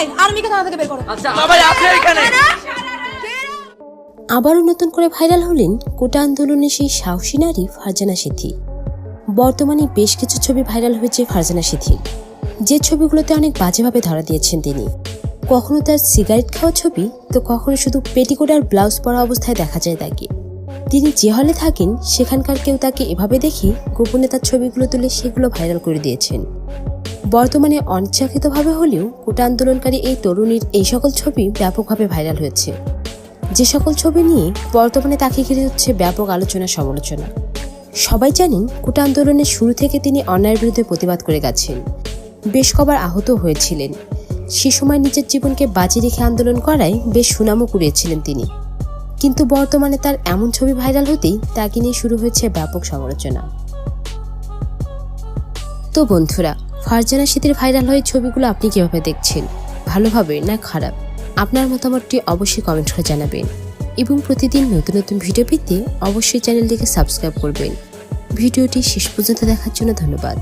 আয় আর্মিকে থানা থেকে বের করো। আচ্ছা বাবাই আপনি এখানে। আবারও নতুন করে ভাইরাল হলেন কোটা আন্দোলনের সেই সাহসী নারী ফারজানা সিথি বর্তমানে বেশ কিছু ছবি ভাইরাল হয়েছে ফারজানা সিথির যে ছবিগুলোতে অনেক বাজেভাবে ধরা দিয়েছেন তিনি। কখনো তার সিগারেট খাওয়া ছবি তো কখনো শুধু পেটিকোট আর ব্লাউজ পরা অবস্থায় দেখা যায় তাকে। তিনি যে হলে থাকেন সেখানকার কেউ তাকে এভাবে দেখে গোপনে তার ছবিগুলো তুলে সেগুলো ভাইরাল করে দিয়েছেন। বর্তমানে অনিচ্ছাকৃতভাবে হলেও কোটা আন্দোলনকারী এই তরুণীর এই সকল ছবি ব্যাপকভাবে ভাইরাল হয়েছে। যে সকল ছবি নিয়ে বর্তমানে তাকে ঘিরে হচ্ছে ব্যাপক আলোচনা, সমালোচনা। সবাই জানেন কোটা আন্দোলনের শুরু থেকে তিনি অন্যায়ের বিরুদ্ধে প্রতিবাদ করে গেছেন। বেশ কবার আহত হয়েছিলেন। সে সময় নিজের জীবনকে বাজি রেখে আন্দোলন করায় বেশ সুনামও কুড়িয়েছিলেন তিনি। কিন্তু বর্তমানে তার এমন ছবি ভাইরাল হতেই তাকে নিয়ে শুরু হয়েছে ব্যাপক সমালোচনা। তো বন্ধুরা ফারজানা শীতের ভাইরাল হয়ে ছবিগুলো আপনি কীভাবে দেখছেন? ভালোভাবে না খারাপ? আপনার মতামতটি অবশ্যই কমেন্ট করে জানাবেন। এবং প্রতিদিন নতুন নতুন ভিডিও পেতে অবশ্যই চ্যানেলটিকে সাবস্ক্রাইব করবেন। ভিডিওটি শেষ পর্যন্ত দেখার জন্য ধন্যবাদ।